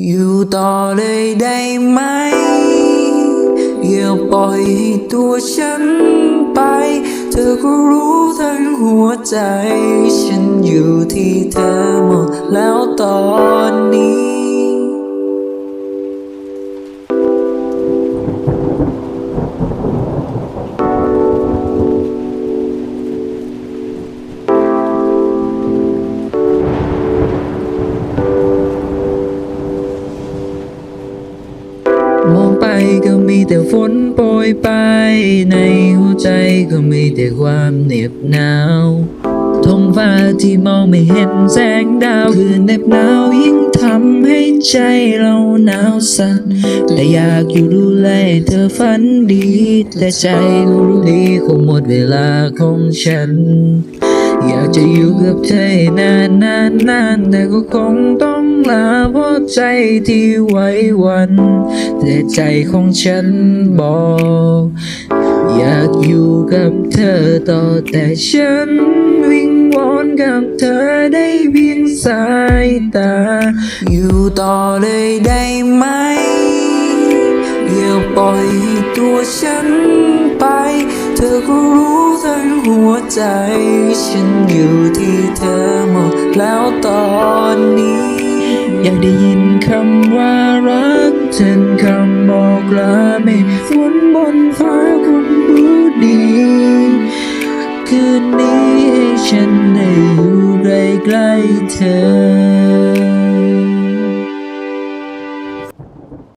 อยู่ต่อเลยได้ไหม อย่าปล่อยให้ตัวฉันไป เธอก็รู้ทั้งหัวใจ ฉันอยู่ที่เธอหมดแล้วตอนนี้ แต่ฝนโปรยไป ในหัวใจก็มีแต่ความเหน็บหนาวท้องฟ้าที่มองไม่เห็นแสงดาวคือเหน็บหนาวยิ่งทำให้ใจเราหนาวสั่นแต่อยากอยู่ดูแลเธอฝันดี แต่ใจก็รู้ดีคงหมดเวลาของฉัน อยากจะอยู่กับเธอให้นานนานนานแต่ก็คงต้องลาเพราะใจที่ไว้วันแต่ใจของฉันบอก อยากอยู่กับเธอต่อแต่ฉันวิงวอนกับเธอได้เพียงสายตา อยู่ต่อเลยได้ไหมอย่าปล่อยตัวฉัน ธอก็รู้ทั้งหัวใจ ฉันอยู่ที่เธอหมดแล้วตอนนี้ อยากได้ยินคำว่ารักเช่นคำบอกลาไม่ฝนบนฟ้าคงรู้ดี คืนนี้ให้ฉันได้อยู่ใกล้ๆเธอ